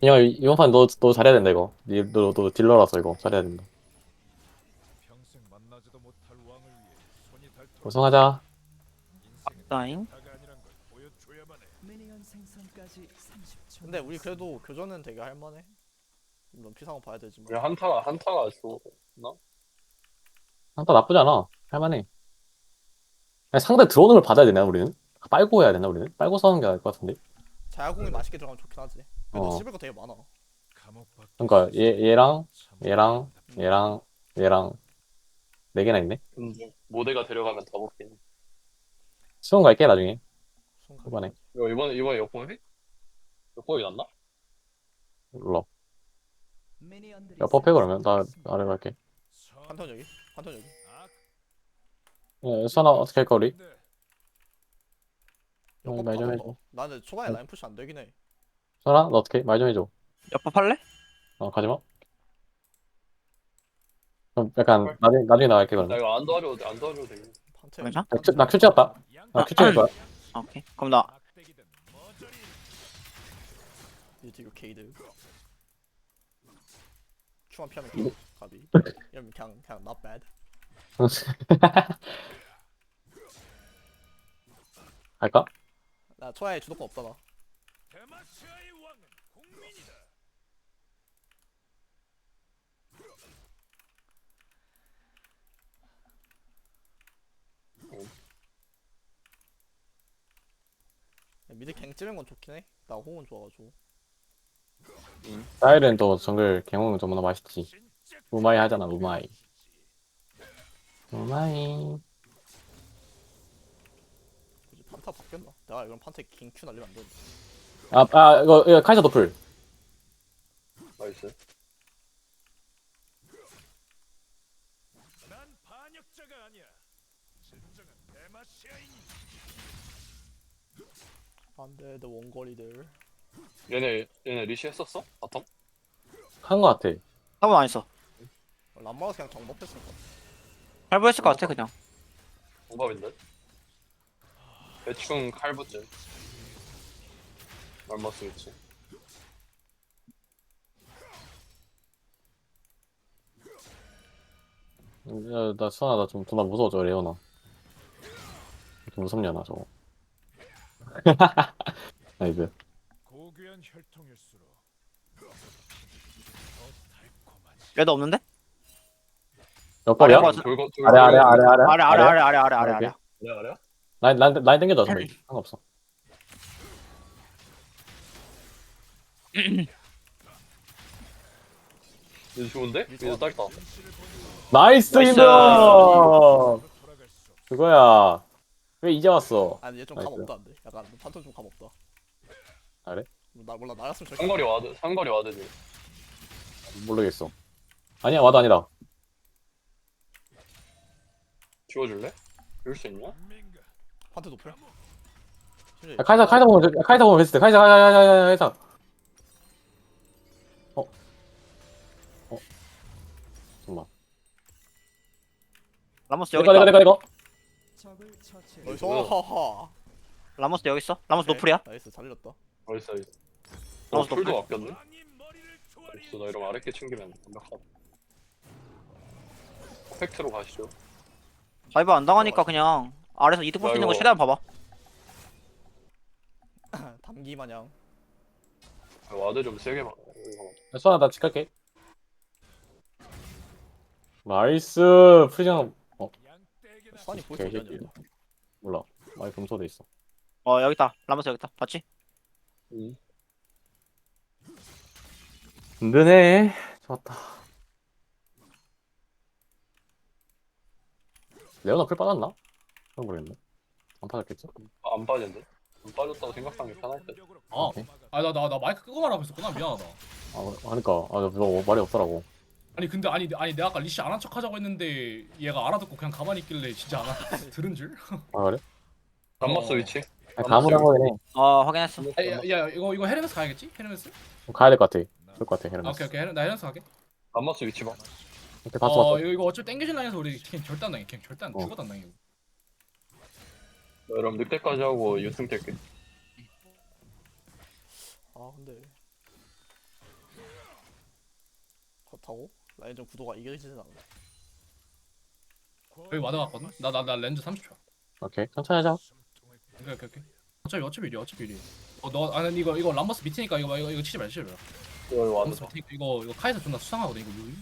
그냥 이번 판 너 너 잘해야 된다 이거. 너너 딜러라서 이거 잘해야 된다. 평생 만나지도 못할 왕을 위해 손이 닳도록 우승하자. 인생은 따잉. 다가 아니란 걸 보여줘야만 해. 미니언 생성까지 30초. 근데 우리 그래도 교전은 되게 할만해. 물론 피상은 봐야 되지만. 그냥 한타가 한타가 좋나? 상타 나쁘지 않아. 할만해. 아니, 상대 들어오는 걸 받아야 되나 우리는? 빨고 해야 되나 우리는? 빨고 싸우는 게 나을 것 같은데. 자야공이 맛있게 들어가면 좋긴 하지. 그래도 어. 씹을 거 되게 많아. 그러니까 얘 얘랑 참 얘랑 얘랑 얘랑 네 개나 있네. 음, 모델가 데려가면 다 먹긴. 수원 갈게 나중에 순간. 후반에. 이거 이번에 이번에 역공해? 역공이 났나? 몰라. 야 퍼페 그러면 나. 아래 갈게. 선- 판턴 여기. 판턴 여기. 악 야, 수원아 어떻게 할까 우리? 네. 어, 말좀 가봐. 해줘. 나는 초반에 라인 푸시 안 되긴 해. 수원아 너 어떻게? 말 좀 해줘. 옆밥 할래? 어 가지마. 그럼 약간 나중에 나중에 나갈게 나 그러면. 이거 안 도와줘도 돼, 안 도와줘도 돼. 괜찮아? 나 큐- 나 큐 찍었다. 나 큐 찍을 거야. 아, 오케이. 그럼 나 이거 케이드. 큐만 피하면 돼. 가비. 이러면 그냥 그냥 not bad. 할까? 나 초야에 주도권 나. 데마시아의 왕은 국민이다. 미드 갱 찌는 건 좋긴 해. 나 호응 좋아가지고. 사일은 또 정글 개몽 좀더 맛있지. 진짜 우마이 하잖아 우마이. 우마이. 굳이 판타 바뀌었나? 내가 이런 판테 갱큐 날리면 안 돼. 아, 아 이거, 이거 카이사 도플. 나이스. 난 반역자가 아니야. 진정한 데마시아인이 안돼 내 원거리들. 얘네 얘네 리시 했었어? 바텀? 한거 같아. 한번 안 했어. 람마가 그냥 정법했을 것 같아. 할부했을 것 같아 그냥. 공밥인데. 대충 칼부츠. 얼마 쓰겠지? 야, 나 수아나 나좀 존나 무서워져 레오나. 이렇게 무섭냐 나 저거. 나이스. 고귀한 혈통일수록 더 달콤한 얘도 없는데? 몇 벌이야? 아래 맞아. 아래 아래 아래 아래 아래 아래 아래 아래 아래 아래 아래. 오케이. 아래 아래? 라인 라인 라인 당겨줘 저기. 상관없어. 이거 좋은데? 이거 짧다. 나이스 없어. 그거야. 왜 이제 왔어? 아니 얘좀 감 나이스. 없다 안돼. 약간 판턴 좀감 없다. 아, 그래? 나 몰라 나였으면 저렇게. 상거리 와드 상거리 와드지. 모르겠어. 아니야 와도 아니다. 지워줄래? 이럴 수 있냐? 판테 높여. 야, 카이사 카이사 보면 돼. 카이사 보면 베스트. 카이사 카이사 카이사 카이사. 라모스 여기 내가 내가 있다. 내가 내가. 나이스. 하하. 라모스 여기 있어. 라모스 노플이야. 나이스 잘 밀었다. 어딨어 어딨어. 어, 어, 풀도 아꼈네? 머리를 조아리 없어 나 이러면 아랫게 챙기면 완벽하다. 팩트로 가시죠. 다이브 안 당하니까 그냥 아래서 이득 볼 수 있는 거 이거- 최대한 봐봐. 담기 마냥. 와드 좀 세게 막. 수아나 나 직갈게. 나이스 프리징 오케이, 어디 갔냐? 몰라. 많이 금소돼 있어. 어 여기 있다. 라모스 여기 있다. 봤지? 응. 든든해. 좋았다. 레오나 풀 빠졌나? 그런 모르겠네. 안 빠졌겠지? 아, 안 빠진데? 안 빠졌다고 생각하는 게 편할 듯. 아, 오케이. 아, 나, 나, 나 마이크 끄고 말하고 있었구나. 미안하다. 아, 그러니까 아, 너 말이 없더라고. 아니, 근데, 아니, 아니, 내가 아까 리시 안 한 척 하자고 했는데, 얘가 알아듣고 그냥 가만히 있길래 진짜 안 한, 들은 줄? 아 그래? 단마스 어. 위치? 아, 가물한 거긴 해. 어 확인했어. 아, 야, 야, 이거, 이거 헤르메스 가야겠지? 헤르메스? 좀 가야 될 것 같아. 그럴 것 같아. 아, 헤르메스. 오케이, 오케이. 헤르, 나 헤르메스 가게. 단마스 위치 봐. 이렇게 봤어 어, 봤어. 이거, 이거 어차피 땡겨진 라인에서 우리 그냥 절대 안 당해. 그냥 절대 안, 어. 죽어도 안 당해. 이거. 여러분 늑대까지 하고 유승 뗄게. 아 근데 그렇다고 라인전 구도가 이겨지진 않아 여기 와드 갔거든. 나 나 나 렌즈 30초. 오케이 천천히 하자 오케이 오케이 오케이. 어차피 어차피 이리 어차피 이리. 어 너 아니 이거 이거 람버스 밑이니까 이거 이거 이거 치지 마 치지 마. 이거 람버스 와드다. 밑에 이거 이거 카이사 존나 수상하거든 이거 유이.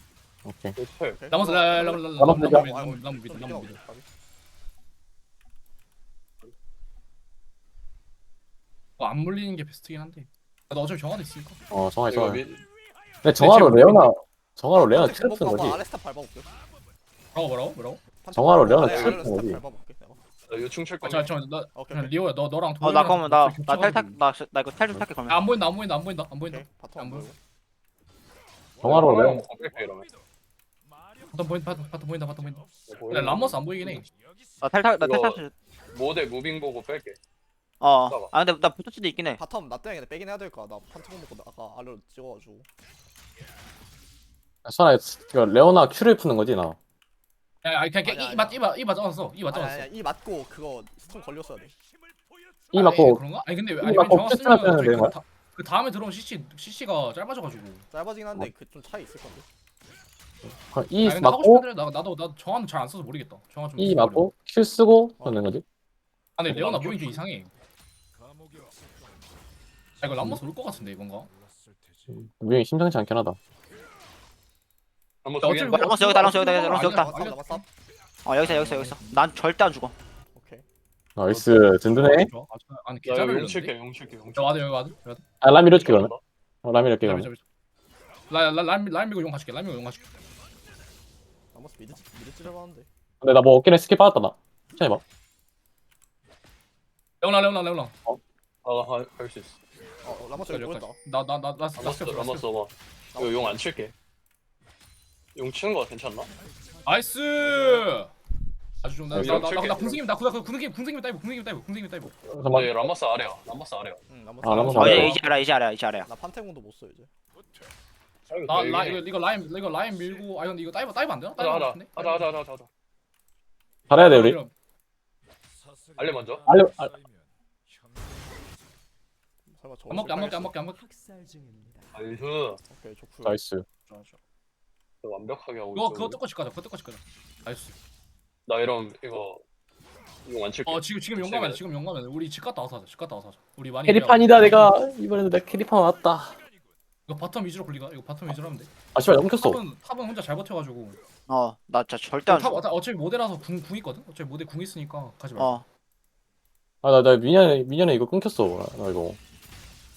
오케이 오케이. 오케이? 람버스 어, 라람람람 람버스 람버스 밀자. 람버스 아이고, 람버스 밑에 좀 람버스. 밑에. 가비. 어, 안 물리는 게 베스트긴 한데. 나 어차피 정화도 있으니까. 어 정화 이거 있어 미, 근데 정화로 레오나 정화로 트랩 아, 봐봐, 거지 아래 스탑 밟아볼게 뭐라고 뭐라고 뭐라고? 정화로 칠 아래로 거지. 스탑 밟아볼게 내가 나 요충 칠 아, 거야. 잠깐 나 오케이 그냥 오케이 리오야 너 너랑 어 나 그러면 나나 텔탁 아, 나나 이거 텔좀 탈게 그러면 안 보인다 안 보인다 안 보인다 안 보인다. 오케이 바텀 안 안 보여. 보이고 정화로 이러면. 바텀 보인다 바텀 바텀 보인다 바텀 보인다. 근데 보이는 람머스 안 보이긴 해. 나 텔탁 나 이거- 텔탁 모델 무빙 보고 뺄게. 어아 근데 나 붙을 수도 있긴 해 바텀 나 때문에 빼긴 해야 될까 나 판트공 먹고 나 아까 아래로 찍어가지고 수아나 이거 레오나 큐를 푸는 거지 나 야, 아니 그냥 아니야, 이맞 아니야. 이맞 이맞 잡았어. 이맞 아니 잡았어. 아니 이 맞고 그거 스톤 걸렸어야 돼이 아니, 맞고 그런가? 아니 근데 이 아니 맞고 정확 패스만 쓰면 빼면 어차피 되는 거야? 그, 다, 그 다음에 들어온 CC CC가 짧아져가지고. 짧아지긴 한데 어. 그좀 차이 있을 건데 이 아니, 근데 하고 맞고 싶은데 나 나도 나 정화는 잘안 써서 모르겠다. 정화 좀. 이 써버려. 맞고 큐 쓰고 어. 하는 거지 아 근데 레오나 무빙 좀 이상해. 아 이거 람머스 올것 같은데 뭔가. 테지. 무빙이 심상치 않긴 하다 한번 어차피 뭐- 여기다, 람머스 여기다, 람머스 여기다. 아니야. 어 여기서 여기서 여기서 난 절대 안 죽어 오케이 나이스 든든해 좋아. 아, 좋아. 아니 나 개잘 이거 용 올렸는데. 칠게, 용 칠게, 용야 칠게. 와드 여기 와드. 여기 와드. 아 라미 밀어줄게 그러면 어 라미 이렇게 그러면 라임 밀고 용 가줄게. 라임 밀고 용 가줄게. 남았어 미드 미드 찌르봤는데 근데 나 뭐 어깨에 스킬 받았다 나 천천히 봐 레오나 레오나 레오나. 아, 할수 있어. 어 라마스 여기 보였다 나나나나 라마스, 라마스 봐. 이거 용안 칠게. 용 치는 거 괜찮나? 나이스. 아주 좀 나이스. 나나나 궁승님 나 궁- 궁승님 궁승님 다이브 궁승님 다이브 궁승님 다이브. 잠깐만 네, 라마스 아래야. 라마스 아래야. 응 아, 라마스 어 맞아요. 이제 이제 알아 이제 알아 이제 알아 나 판테공도 못 써 이제 나라 이거 이거 라임 이거 라임 밀고 아 근데 이거 다이브 다이브 안 되나? 하자, 다이브 하자, 같은데? 하자, 하자, 하자, 하자. 잘해야 돼 우리 알레 먼저. 알레- 저거 안 먹게 안 먹게 안 먹게 안 먹게. 나이스. 오케이 좋고 나이스 좋아 좋아. 완벽하게 하고 있어. 그거 뜯고 가자 그거 뜯고 가자. 나이스. 나 이런 이거 용안 칠게. 어 지금 지금 용감해 지금- 지금 용감해 우리 집 갔다 와서 하자 집 갔다 와서 하자. 우리 많이 캐리판이다 내가 이번에도 내가 캐리판 왔다 이거 바텀 위주로 굴리가 이거 바텀 위주로 하면 돼. 아 씨발 엉켰어 탑은 탑은 혼자 잘 버텨가지고. 어 나 진짜 절대 안 탑 죽어 어차- 어차피 모델라서 궁, 궁 있거든. 어차피 모델 궁 있으니까 가지 말고. 어 아나 나 미녀 미녀네 이거 끊겼어 나 이거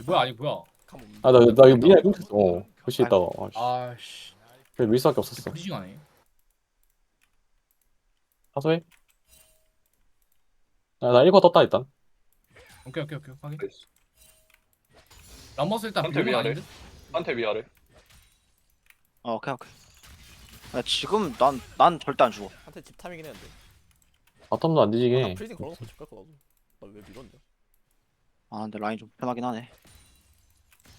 뭐야 아니 뭐야. 가면 아나나 이거 미녀 끊겼어 어 글씨 있다가 아, 아씨. 그래 밀 수밖에 없었어. 브리징하네. 사소해. 아나 1거 떴다 일단. 오케이 오케이 오케이. 확인. 나이스. 람버스 일단 한테 위아래. 아닌데. 한테 위아래. 어, 오케이 오케이. 나 지금 난 난 절대 안 죽어. 한테 집 탐이긴 했는데. 바텀도 안 아, 뒤지게. 나 프리징 걸어놓고 집 갈 거 나도 나 왜 밀었냐? 아 근데 라인 좀 편하긴 하네.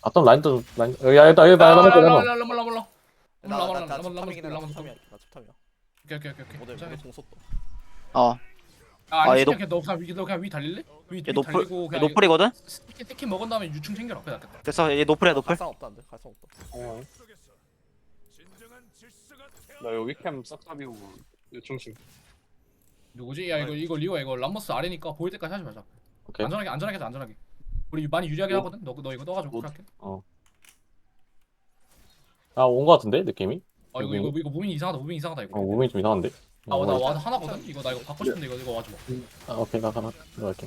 바텀 라인도 라인 여기 여기다 여기다 아, 라면 라면 라면 라면 라면 라 면 라면 라면 나나 나집 라면 탐이긴 해나 라면 집 탐이야 나 집 탐이야 오케이 오케이 오케이 오케이. 모델. 모델 공 썼다 어 아, 아, 아니 얘 진짜 그냥 너 그냥 위, 너 그냥 위 달릴래? 위, 위 얘 노플 달리고 얘 그냥 노플이거든 스키 스키 먹은 다음에 유충 챙겨라. 그래 낫겠다. 됐어 얘 노플이야 노플 갈상 없다 안돼 갈상 없다 어. 나 이거 위캠 싹다 비우고 요충 칠. 누구지? 야 이거 이거 리오야 이거 람머스 아래니까 보일 때까지 하지 말자. 오케이 안전하게 안전하게 하자 안전하게. 우리 많이 유리하게 뭐? 하거든. 너 너 이거 넣어가지고 뭐? 그렇게. 아 온 거 같은데 느낌이 아 이거 이거 이거 무빙이 이상하다. 무빙 이상하다 이거. 어 몸이 좀 이상한데 아나 어, 와드 하나거든. 이거 나 이거 받고 싶은데 이거 이거 와줘. 아 오케이 나 하나 들어갈게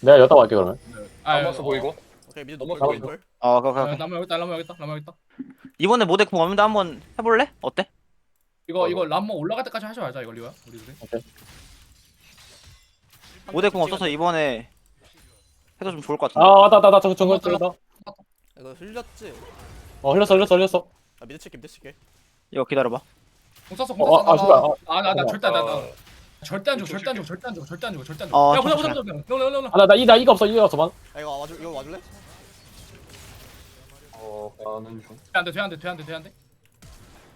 내가 여기다 갈게 그러면 아 라마스 보이고. 오케이 미드 넘어가, 노플 이거. 노플 어 오케이 오케이 오케이 남아 여기다 남아 여기다 남아 여기다. 이번에 궁 없는데 한번 해볼래? 어때? 이거 어, 이거 람머 올라갈 때까지 하지 말자 이거 리오야. 우리 둘이. 궁 없어서 이번에 해도 좀 좋을 것 같은데 아 왔다 왔다 왔다 정글 정글 이거 흘렸지 어 흘렸어 흘렸어 흘렸어 아 미드 칠게 미드 칠게 이거 기다려봐 공 쐈어 어, 공 아, 아, 씨발, 쐈어. 아나 나 어, 절대 나 나. 아, 절대 안 죽어 절대 안 죽어 절대 안 죽어 절대 안 죽어 절대 안 죽어. 어, 야 보자 보자. 보자. 너너 너. 아나 나 이 나 이가 없어 이가 없어 만 아 이거 와줄 이거 와줄래? 어, 가는 중. 안 돼 돼안 돼 돼안 돼 돼안돼.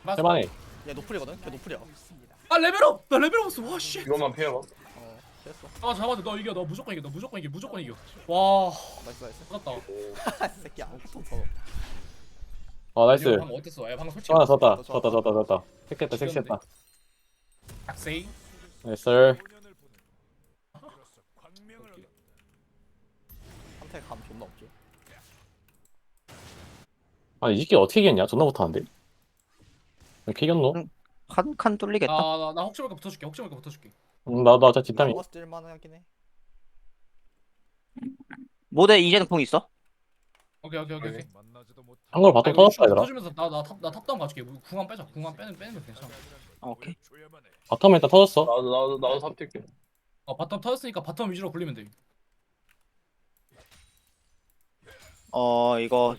해만해 얘 노플이거든 걔 노플이야 아 레벨업! 나 레벨업 없어 와 씨. 이것만 피해봐. 어 됐어. 아 잡아줘 너 이겨. 너 무조건 이겨. 너 무조건 이겨. 무조건 이겨. 와. 나이스 나이스. 어, 맞다. 이 새끼 아무것도 없어. 어 나이스. 방금 어땠어? 야 방금 솔직히 좋아 좋았다. 좋았다, 좋았다 좋았다. 좋았다 섹시했다 섹시했다. 악세이. 나이스. 한테 감 존나 없죠 아니 이 새끼 어떻게 이겼냐? 존나 못하는데? 이렇게 이겼노? 응. 한칸 뚫리겠다. 아나 나 혹시 모르니까 붙어줄게. 혹시 모르니까 붙어줄게 음, 나도 아까 뒷담이 해. 모델 이제는 공 있어? 오케이 오케이 오케이 한걸 바텀 터졌다 얘들아. 나나탑나 탑다운 가줄게. 궁한 빼자. 궁한 빼는 빼는 거 괜찮아. 어, 오케이. 바텀에 일단 터졌어. 나도 나도 나도 삽 뛸게. 어 바텀 터졌으니까 바텀 위주로 굴리면 돼. 어 이거.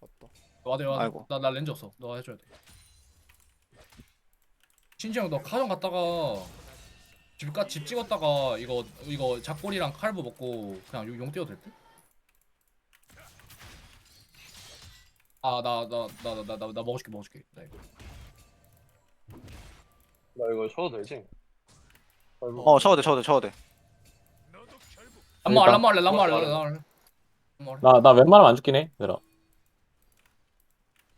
맞다 와대 와대. 아이고. 나나 렌즈 없어. 너 해줘야 돼 신지 형너 카정 갔다가 집가 집 찍었다가 이거 이거 작골이랑 칼부 먹고 그냥 용, 용 뛰어도 될 듯? 아나 나 나 나 나 나 먹어줄게 먹어줄게 나 이거 나 이거 쳐도 되지? 어 쳐도 돼 쳐도 돼 쳐도 돼. 람마 람마 할래 람마 할래 뭐, 람마 할래 람마 할래 나나 웬만하면 안 죽긴 해 얘들아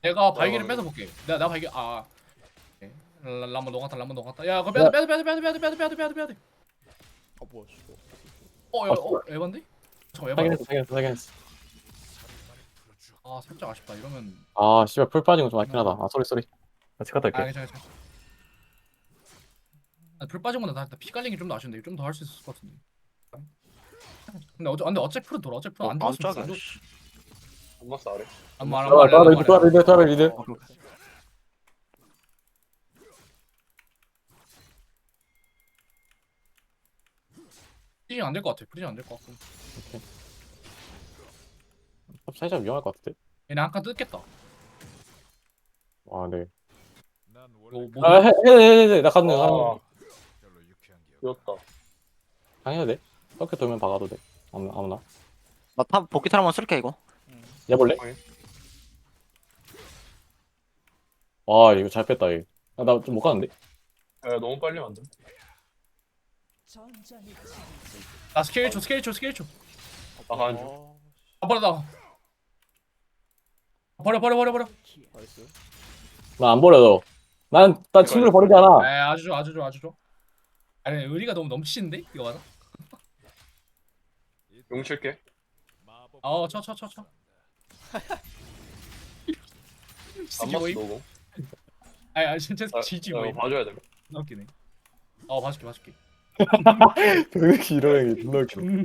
내가 발기를 어. 뺏어 볼게 내가 나 발기 아 람마 녹았다 람마 녹았다 야 그거 빼야 돼 빼야 돼 빼야 돼 빼야 돼 빼야 돼 빼야 돼 빼야 돼 빼야 돼 아 뭐야 이거 어야 어 에반데? 저 에반 사긴 했어 사긴 했어 사긴 했어 아 살짝 아쉽다 이러면 아 씨발 풀 빠진 거 좀 아쉽긴 하다 아 쏘리 쏘리 나 치카 아 탈게 괜찮아 괜찮아 아, 불 빠진 건데 나피 깔리기 좀더 아쉬운데 좀 더 할 수 있을 것 같은데 근데 어째 근데 어째 풀은 돌아 어째 풀은 안 어, 돌았으면 깜짝이야. 안 씨. 엄마 싸래. 안마 아, 안마 나 리드 또 리드 또 리드 어, 프리징 안될 것 같아 프리징 안될 것 같고 살짝 위험할 것 같은데 얘네 한 칸 뜯겠다 와네 난 뭐, 원래 뭐 아, 해, 해, 해, 해, 나 가는 거, 가는 거. 아. 귀엽다. 당해야 돼? 이렇게 돌면 박아도 돼. 아무나, 아무나. 나탑 복귀 탈 한번 쓸게 이거. 얘 볼래? 와, 이거 잘 뺐다, 얘. 아, 나좀 못 가는데? 야 너무 빨리 만든. 나 스케일 줘 스케일 줘 스케일 줘아 가는 중. 아, 아, 버려 나 버려 버려 버려 버려 나이스 나 안 버려도. 난, 난 친구를 버리지 않아. 에 아주 좋아 아주 좋아 아주 좋아 아니 의리가 너무 넘치는데 이거 맞아? 용 칠게. 어쳐쳐쳐쳐 안 맞어? 너고. 아니 아니 진짜 아, 지지 이거 봐줘야 돼. 웃기네 어 봐줄게 봐줄게 되게 길어 형이 존나 길어.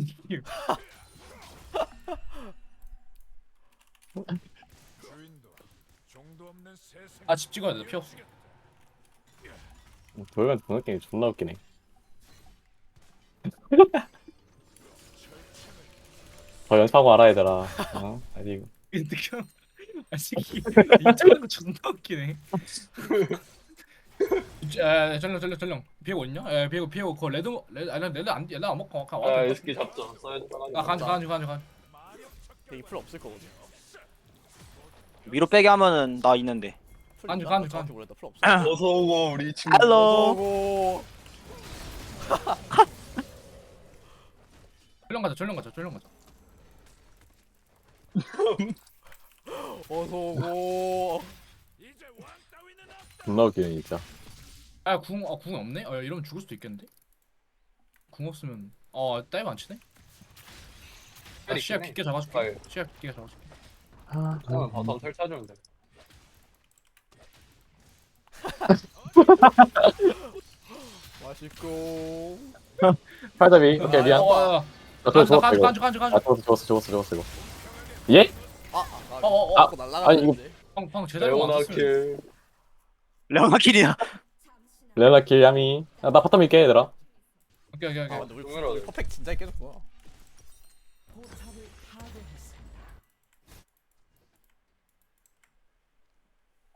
아집 찍어야 돼나 피 없어. 돌면 번호 게임 존나 웃기네. 더 연습하고 알아 얘들아. 어? 아니 이거 아 새끼. 인터넷 거 존나 웃기네. 에 전령 전령 전령 비에고 있냐? 에 비에고 비에고 그거 레드 레드 아니 레드 안 레드 안 먹고 그냥 아 와도 에스키 잡자. 써야 돼. 아 간주 간주 간주 간주 근데 이풀 없을 거거든 위로 빼게 하면은 나 있는데. 풀 간주, 있나? 간주, 정확히 간주. 모르겠다 풀 없어 어서 오고 우리 친구. 헬로. 오고 전령 가자 전령 가자 전령 가자 어서 오고. 존나 웃기네, 진짜. 아 궁 아 궁 없네? 어 이러면 죽을 수도 있겠는데? 궁 없으면 어 다이브 안 치네? 아, 있긴 시야 해. 깊게 잡아줄게 아예. 시야 깊게 잡아줄게 아, 그러면 바텀 설치해주면 돼. 맛있고 팔잡이. 오케이, 미안. 어, 나 간주 죽었어, 간주 이거. 간주 간주 아, 간주 죽었어, 죽었어, 죽었어, 죽었어, 이거. 예? 아아 어, 어, 아, 아, 날라가 아니, 이거- 방방 제대로 안 레오나 썼으면 킬. 레오나 킬이야. 레나 킬, 야미. 아, 나 바텀 있게, 얘들아. 오케이 오케이 아 오케이 근데 우리. 우리 퍼펙트 진짜 파괴했습니다.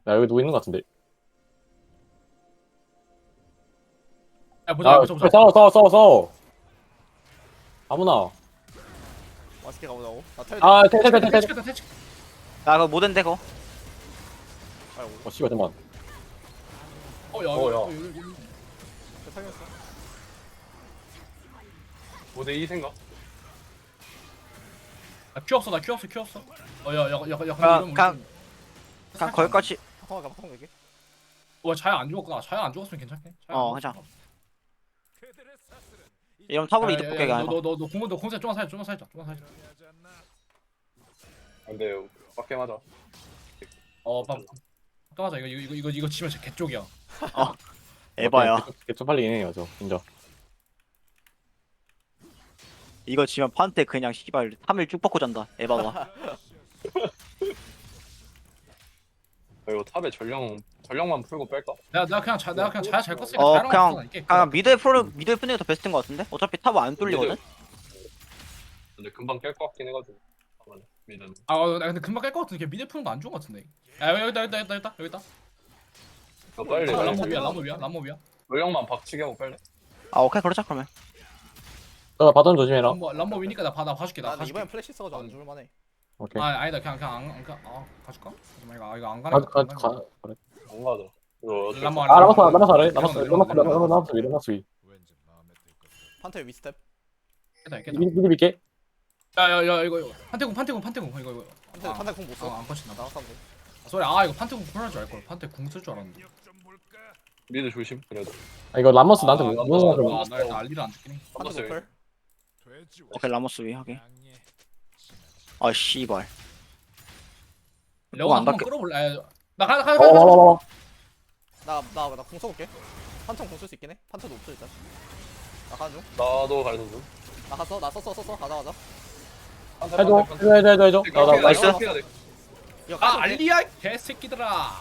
야, 여기 누구 있는 것 같은데. 야 보자 아, 보자 보자 싸워, 싸워, 싸워, 싸워. 아무나. 맛있게 가보자고 나 텔. 아, 태, 태, 태, 태, 태. 퇴치겠다 퇴치 야 그거 모덴데 그거. 어, 씨발, 잠깐만. 어 야 어, 야. 텔 살렸어 5대2 생각? 나 큐 없어 나 큐 없어 큐 없어 어 야 야, 야, 야, 야, 우리 좀- 그냥 거기까지 가자 바텀 갈게 와 자야 안 죽었구나. 자야 안 죽었으면. 자야 어, 안. 죽었어. 이러면 탑으로 야, 이득 야, 볼게 야, 아니라 너, 너, 너 공원 너 공세 좀만 살자. 좀만 살자. 좀만 살자. 않나? 안돼 빡게 맞아 어, 방. 잠깐만 이거 이거 이거 이거 치면 진짜 개쪽이야. 에바야. 개 쪽팔리긴 해요 저. 인정. 이거 지면 판테 그냥 씨발 3일 쭉 뻗고 잔다 에바가. 아, 이거 탑에 전령 전령만 풀고 뺄까? 내가 내가 그냥 자 내가 그냥 자야 잘 컸으니까 어 그냥 이게. 그냥 미드에 프로 미드에 푸는 게더 베스트인 것 같은데? 어차피 탑안 뚫리거든? 근데 금방 깰 것 같긴 해가지고 미드는 아, 어, 나 근데 금방 깰 것 같은데 미드 푸는 거 안 좋은 것 같은데. 야 여기다 여기다 여기다 여기다 여기다. 아, 빨리 아, 나 람모 위야 람모 위야 람모 위야. 전령만 박치게 하고 빨리 아 오케이 그러자 그러면 너 바텀 조심해라 람모 람모 위니까 나 받아 봐줄게 나 나 봐줄게. 이번엔 플래시 써가지고 안 죽을 만해 오케이 아 아니다 그냥 그냥 안, 안 가. 아 가줄까? 잠깐만 이거 아, 이거 안 가, 가네. 가, 가, 그래. 안 가자 이거 어떻게 람모 아 남았어 남았어 아래 내려가, 남았어 남았어. 남았어 남았어 위 남았어 것같아 판테 위스텝 깼다. 미리 미리 밀게 야야야 이거 이거 판테공 판테공 판테공 이거 이거. 판테 아, 판테 궁못 써. 아, 안 컷신다. 나가서 하면 돼. 아, 소리 아 이거 판테공 콜할 줄 알걸. 판테 궁쓸 줄 알았는데. 미드 조심 그래도 아 이거 람머스 나한테 아, 무슨 람머스. 말나 알리를 안 듣긴 해. 노플 돼지와 오케이 라모스 위 하게 아 씨발 레오나 안 한번 닦여. 끌어볼래? 아, 나 가, 가, 가, 가, 가. 어어어어 나나나궁 써볼게 판테 궁쓸 수 있긴 해 판테도 없어 일단 나 가는 중 나도 가는 중 나 갔어 나 썼어 썼어 가자 가자 해줘. 해줘 해줘 해줘 해줘. 나나 나이스. 이거 아 노플? 알리야 개새끼들아.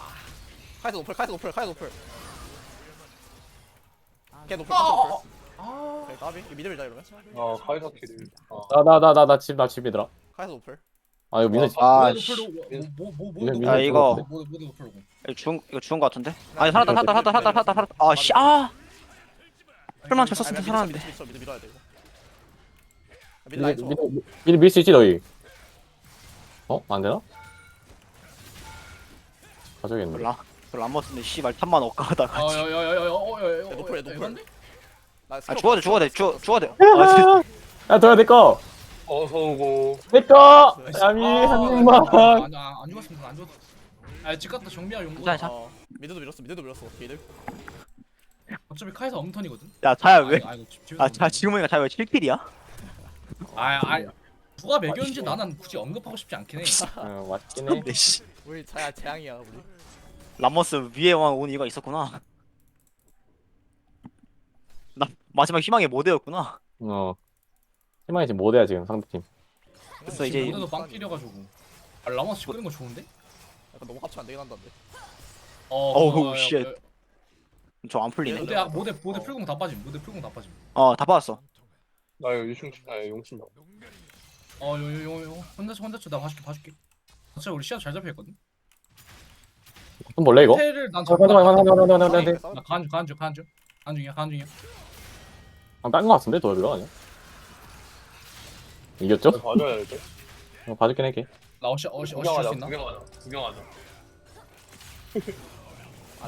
카이사 노플 카이사 노플 카이사 노플. 걔 노플 아, 아, 노플 아. 오케이 까비? 이거 미드 밀자 이러면? 어 카이사 킬이 어. 나 나 나나나집나 집이더라 카이사 노플. 아 이거 미네 아, 아, 모두 씨. 풀로 뭐뭐뭐 미네, 뭐 미네 아, 이거. 이거 죽은 이거 죽은 것 같은데? 아니 살았다 살았다 살았다 살았다 살았다 살았다. 아씨아. 풀만 잘 썼으면 살았는데. 미드 밀어야 돼 이거 라인 쳐 미리 미리 밀 수 있지 너희 어? 안 되나? 가져야겠네 몰라 그 라모스는 씨발 탑만 엇가다가 아, 어여여여여여여. 야, 노플, 야, 노플. 나 아 스킬 죽어야 돼 없어. 죽어야 돼 죽- 죽어야 돼 아, 진짜. 야 도야 내꺼 어서 오고 내꺼 야미 한 입만 안안 안 죽었습니다. 안 죽었어. 아집 갔다 정비할 용도. 괜찮아, 괜찮아. 어 미드도 밀었어 미드도 밀었어 미드 어차피 카이사 엉턴이거든. 야왜 아, 이거 집- 집에서 아, 자, 지금 보니까 자왜 7킬이야? 아, 아, 누가 매겼는지 나는 굳이 언급하고 싶지 않긴 해. 어 맞긴 해 네, 씨. 우리 자야 재앙이야 우리 라모스 위에 온 이유가 있었구나. 나 마지막 희망의 모델였구나. 어 희망이 지금 못해야 지금 상대팀 그래서 이제 모델도 빵 끼려가지고. 아, 라마스 끄는 거 좋은데? 약간 너무 합치 안 되긴 한다는데 어, 어우, 어, 어, 쉣. 어, 저안 풀리네. 모델 아, 모델 모델 풀공 다 빠짐. 모델 풀공 다 빠짐. 어, 다 받았어. 나 이거 유충 아 용친다 어, 요, 요, 요, 요. 혼자 쳐, 혼자 쳐. 나 봐줄게, 봐줄게. 진짜 우리 시야 잘 잡혀있거든. 좀 볼래 이거? 테를 난 어, 잡고 잠깐만, 잠깐만, 잠깐만, 나 잠깐만, 잠깐만. 싸워. 간중, 간중, 간중. 간중이야, 간중이야. 아, 딴거 같은데 도엽이가 아니야? 이겼죠? 봐줘야 될 때. 어, 봐줄긴 할게 나 어시, 어시, 어시 구경하자 있나? 구경하자 구경하자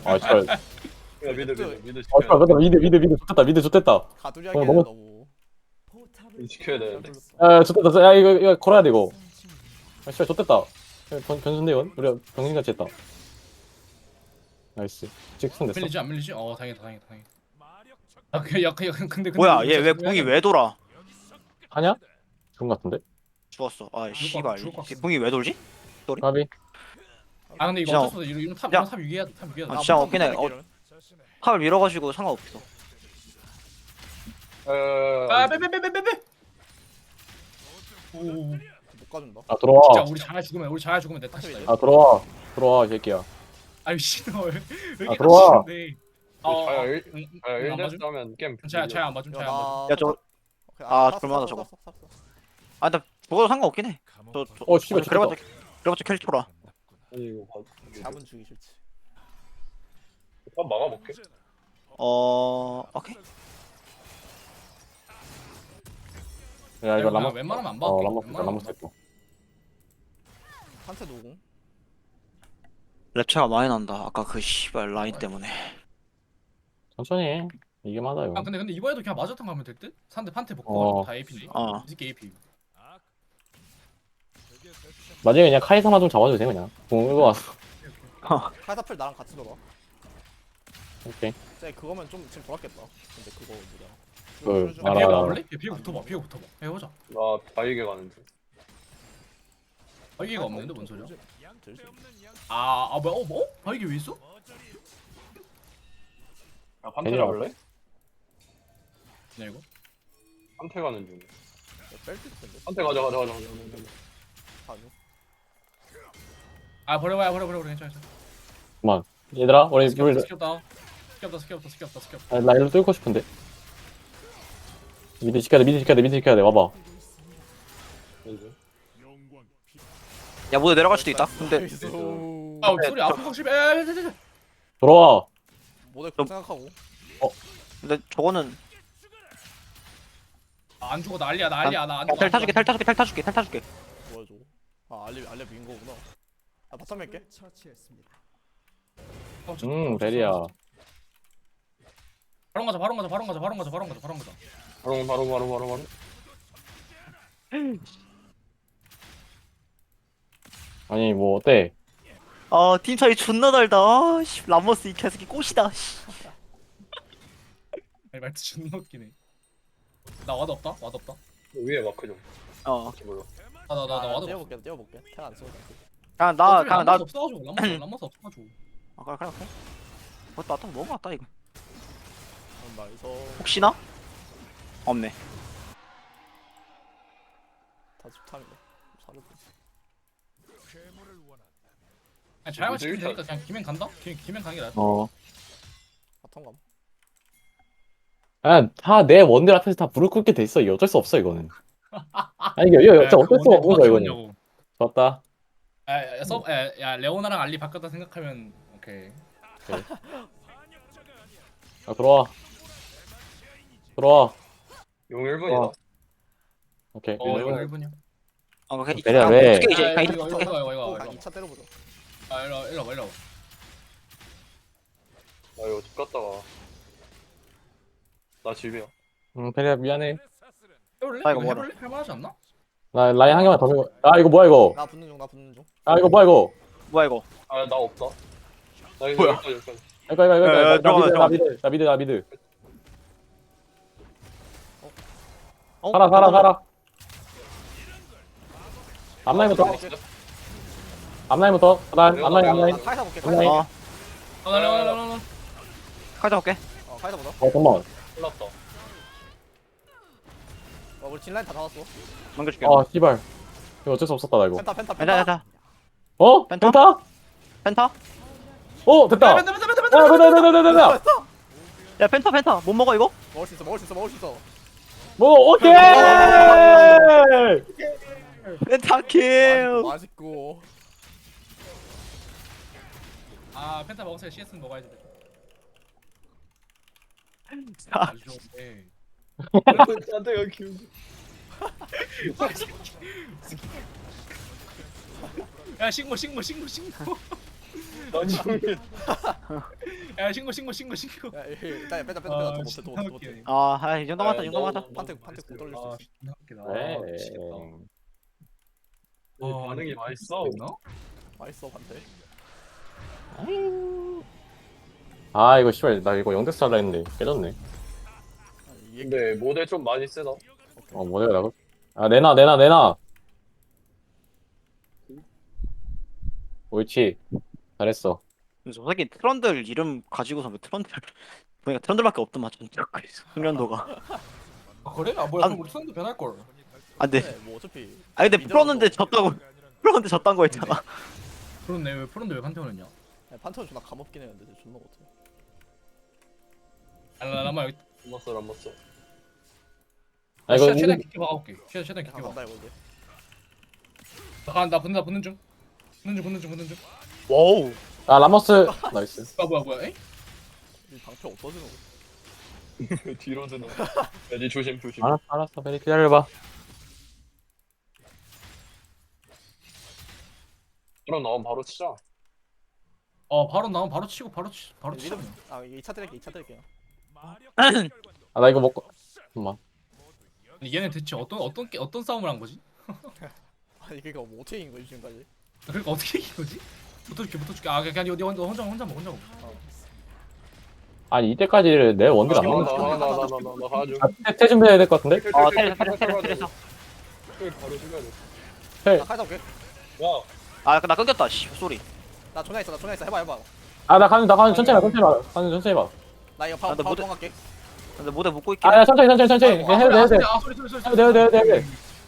아 씨발 야 미드 미드 미드 어 씨발 지켜야 근데 미드 미드 미드 좋겠다 미드 좋겠다 가두리 어, 하기에는 너무- 너무 음, 어, 지켜야 되는데 야 좋겠다 야 이거 이거 걸어야 돼 이거 아 씨발 좋겠다 변, 이건? 우리가 병신같이 했다 나이스 직승 됐어 밀리지 안 밀리지? 어, 다행이다, 다행이다, 다행이다. 아, 그, 야, 그, 야, 근데, 근데. 뭐야, 얘왜 궁이 왜 돌아? 하냐? 죽은 것 같은데? 죽었어. 아, 씨발. 같- 죽을 것 같은데. 궁이 왜 돌지? 까비 아, 근데 이거 진짜- 어쩔 수 없어. 이런, 이런 탑, 이런 탑 유기해야 돼, 탑 유기해야 돼. 아, 진짜 없긴 해. 어, 탑을 밀어가지고 상관없어. 아, 빼, 빼, 빼, 빼, 빼, 빼. 오, 못 가준다 아 들어와 진짜 우리 잘 죽으면, 우리 잘 죽으면 내 탓이다. 이거. 아 들어와 들어와 이 새끼야 아이 씨, 너 왜, 왜 이렇게 아, 들어와. 탓이는데? 어, 자야 일 응, 응, 자야 응, 안 1대스 맞음? 하면 게임 자야, 자야 안 맞음, 자야 안 맞음. 야, 저거- 아, 그럴만하다, 저거. 아, 나 죽어도 상관없긴 해. 저, 저, 어 씨발 저 그래봤자, 그래봤자 캘리토라. 아니 이거 봐 잡은 주기 싫지 한 막아볼게 어, 오케이. 야 이거 야, 라마 웬만하면 안 봐. 어 라마 웬만하면 안 봐. 했고 판테 노공 랩 차가 많이 난다. 아까 그 씨발 라인 때문에. 천천히 해 이게 맞아 이거 아 근데 근데 이번에도 그냥 거 하면 될 듯? 상대 판테 어. 복구 다 AP네. 어. 이 새끼 AP. 나중에 그냥 카이사만 좀 잡아주세요 그냥 공 이거 왔어 카이사플 나랑 같이 놀아 오케이 쟤 그거면 좀 지금 돌았겠다 근데 그거 뭐냐 그, 줄- 알아, 비에 알아. 가볼래? 비에 붙어봐 비에 붙어봐 해보자 나 바이게 가는 중. 바이기가 없는데 뭔 소리야? 있어. 아, 아 뭐야? 어, 뭐? 바이기 왜 있어? 야 판테 내려. 가볼래? 네 이거. 판테 가는 중. 텐데 판테 가자 가자 가자 가자. 아니 아 버려봐야 버려 버려 버려 괜찮아. 괜찮아. 얘들아 우리 우리 없다 스키 없다 스키 없다 스키 없다 스키 없다. 아, 나 일로 뚫고 싶은데 미드 지켜야 돼 미드 지켜야 돼 미드 지켜야 돼 와봐 왼쪽. 야 모두 내려갈 수도 있다 근데. 아 소리 아픈 거 심해. 돌아와 모델 좀- 생각하고 근데 저거는 아, 안 죽어 난리야 난리야 나안 야, 죽어. 텔 타줄게 텔 타줄게 텔 타줄게 텔 타줄게 뭐야 저거 아 알리 알리 민 거구나 아 바텀. 어, 저- 음 어, 베리야 바로 가자 바로 가자 바로 가자 바로 가자 바로 가자 바로 가자. 바로 바로 바로 바로 바로. 아니 뭐 어때 아 팀 차이 존나 달다 아 씨 람머스 이 개새끼 꽃이다 씨. 아니 말투 존나 웃기네. 나 와도 없다 와도 없다. 위에 마크 좀. 어 혹시 몰라. 아나 나 나 와도 없어. 띄워볼게 띄워볼게 탱안 쏘고 그냥 나 어차피 그냥 나 람마스 없어 가지고 람마스 람마스 없어 가지고. 아 그래 그래 그래 그것도 왔다 너무 왔다 이거 나이스 혹시나? 없네 다 집탐이네 원한다. 아니 자야만 시키면. 되니까 그냥 김행 간다? 김 김행 가는 게 나아. 어 바텀 감 아, 다내 원딜 앞에서 다 무릎 꿇게 돼 있어. 이거 어쩔 수 없어, 이거는. 아니, 이거, 이거 진짜 어쩔 수 없는 거야, 이거는. 좋았다. 아, 야, 야, 서, 야, 야, 레오나랑 알리 바꿨다 생각하면 오케이. 아, 들어와. 들어와. 용 1분이다. 어. 오케이. 어, 이거. 1분이야. 어 그래 베리야, 아, 왜? 어떻게 이제 아, 그냥 이거 이렇게 이거 이거 이거 이거. 아 이거. 2차 때려보자 아, 일로 와, 일로 와, 일로 와. 나 이거 집 갔다가. 나 집이야. 응, 베리야, 미안해. 해볼래? 아, 이거 이거 뭐라. 해볼래? 할만하지 않나? 나 라인 한 개만 더 밀고. 아, 이거 뭐야, 이거. 나 붙는 중 나 붙는 중 아, 이거 뭐야, 이거. 뭐야 이거 아 나 없다. 나 이거 뭐야? 여기까지 여기까지. 이거, 이거, 이거. 야, 야, 나 들어가, 미드, 나 들어가. 미드, 나 미드, 나 미드. 어? 살아, 살아, 살아. 앞라인부터. 앞라인부터. 앞라인, 앞라인, 앞라인. 아 카이사 볼게. 카이사 어 아, 나, 나, 나, 나, 나, 나. 가져올게 어 카이사 보자 어, 잠깐만. 흘렀다. 어 우리 진라인 다 잡았어 넘겨줄게 아, 씨발. 이거 어쩔 수 없었다, 나 이거. 펜타 펜타 펜타 펜타 펜타 어? 펜타? 펜타? 펜타 어, 됐다. 야, 아, 펜타, 펜타, 펜타, 펜타. 됐다, 됐다. 야 펜타 펜타 못 먹어 이거? 먹을 수 있어 먹을 수 있어 먹을 수 있어 뭐, 오케이! 펜타 아, 킬 맛있고 아, 펜타 먹었어야 CS 는 먹어야지. 아, 아주 좋은데. 나도 여기. 야, 신고, 신고, 신고, 신고. 나 지금. 야, 신고, 신고, 신고, 신고. 야 일단 펜타 펜타 펜타 아, 더 못해 더 못해 더. 못해 아이 정도 맞다 이 정도 맞다 판테 판테 못 돌릴 수 아, 있어. 네. 아, 미치겠다. 어, 반응이 맛있어. 맛있어 판테 아, 이거 씨발, 나 이거 영대스 할라 했는데 깨졌네. 이게 근데 모델 좀 많이 세다. 어, 뭐야, 나. 아, 내놔, 내놔, 내놔. 옳지. 잘했어. 저 새끼 트런들 이름 가지고서 왜 트런들 보니까 트런들밖에 없더만 전적 숙련도가 아, 그래? 아, 뭐야? 그럼 우리 손도 변할 걸. 안돼 네, 뭐 어차피 아 근데 풀었는데 졌다고 풀었는데 졌단 거 있잖아. 왜 푸른데 왜 판테온 했냐? 야, 판테온 존나 감없긴 했는데 쟤 존나 못해 아, 나, 나만 여기. 안 맞어. 아, 이거, 최- 최대한 깊게 박아볼게. 최- 최대한 야 깊게 박. 간다 이거 이제 나, 나 붙는, 나 붙는 중. 붙는 중, 붙는 중, 붙는 중. 와우 아, 라모스. 나이스. 아, 뭐야, 뭐야? 에이? 이 방패 없어지는 거 뒤로 드는. 야니 조심 조심. 알았어, 알았어. 베리 기다려봐. 그럼 나오면 바로 치자. 어, 바로 나오면 바로 치고, 바로 치, 바로 미드 치자. 아 2차 때릴게 2차 때릴게요 아, 나 이거 먹고. 잠깐만. 아니, 얘네 대체 어떤, 어떤, 게- 어떤 싸움을 한 거지? 아니 그니까 뭐 어떻게 이긴 거지 지금까지 그러니까 어떻게 이긴 거지? 붙어줄게 붙어줄게 아 그냥 너 혼자 혼자 혼자 먹어 혼자 먹어 아니 이때까지 내 원딜 안 먹는 나나나나나 가줘. 아, 태 준비해야 될 것 같은데? 어 테레 테레 테레 테레 바로 죽여야 돼. 나 칼 잡게 와. 아 나 끊겼다 씨 쏘리 나 존나 있어 나 존나 있어 해봐 해봐 아 나 가는 나 가는 천천히 가 천천히 가 가는 천천히 봐. 나 이거 바로 아, 나 바로 못- 도망갈게 근데 모델 묶고 있긴 해 아야 천천히 천천히 천천히 그냥 해도 돼 해도 돼아 소리 소리 소리 해도 돼 해도 돼 해도 돼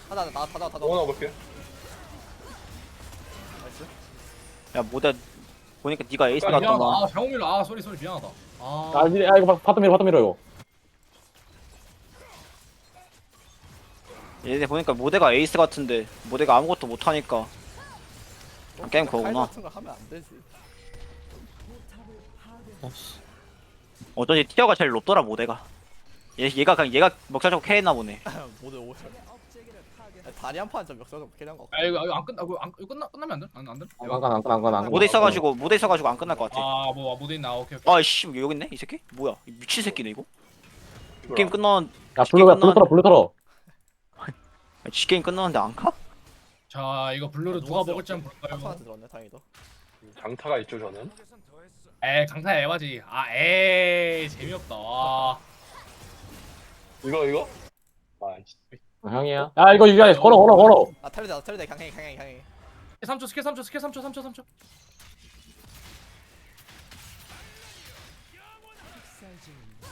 하나 나다 다다 원화 볼게. 야 모델 보니까 네가 에이스 미안하다. 거아 잘못 밀어 아 소리 소리. 미안하다. 아. 아, 미- 아 이거 바텀 밀어 바텀 밀어 이거. 얘네 보니까 모델가 에이스 같은데 모델가 아무것도 못하니까. 아, 게임 칼 거구나. 같은 거 하면 안 되지. 포탑을 파괴했습니다. 어쩐지 티어가 제일 높더라 모델가. 얘, 얘가 그냥 얘가 먹자적으로 캐했나 보네. 업체계를 파괴. 다리 한 판 좀 역사적 캐리한 거아 이거 이거 안 끝나 이거 안 이거 끝나 끝나면 안 돼? 안안 돼? 안 가 안 가 안 가안 모델 있어가지고 모델 있어가지고 안 끝날 것 같아 아뭐 모델 나 오케이 오케이 아이씨 여기 있네 이 새끼 뭐야 이 미친 새끼네 이거 게임 끝났 야 블루 야 블루 털어 블루 털어 지 게임 끝났는데 안 가? 자 이거 블루를 누가 먹을지 한번 볼까요? 한판한테 들었네 다행이다 강타가 있죠 저는. 에이 강타 에바지 아 에이 재미없다 와 이거 이거. 아 씨. 어, 형이야 야 이거 이거 걸어 걸어 걸어 아 텔레다 텔레다 강행이 강행이 강행이 3초 스킬 3초 스킬 3초 3초 3초 학살 중입니다.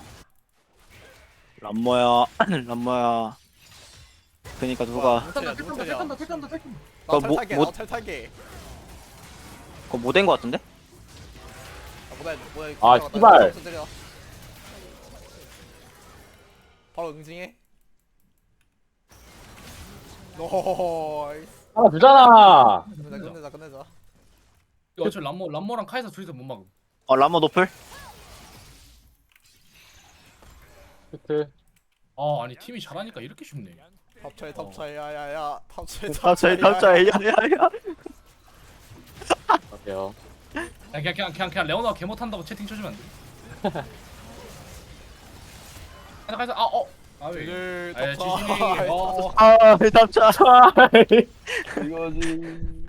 람모야 람모야 그니까 누가 누구 텔이야 택한다 택한다 택한다 나 어, 텔 뭐- 탈게 뭐- 나텔 탈게 그거 못된 거 같은데? 아 뭐야 뭐야 아, 때려, 씨발. 때려, 때려. 바로 응징해 노이스. 하나 주잖아. 끝내자 끝내자 끝내자. 이거 어차피 람모 람모랑 카이사 둘이서 못 막음. 어 람모 노플? 히트. 아 아니 팀이 잘하니까 이렇게 쉽네. 탑차이 탑차이 야야야. 탑차이 탑차이 탑차이. 야야야. 갈게요. 야, 그냥 그냥 그냥 그냥 레오나 개 못한다고 채팅 쳐주면 안 돼? 가자 가자 아어 아왜? 들 아, 탑차이 지진이. 어. 아 탑차 이거지.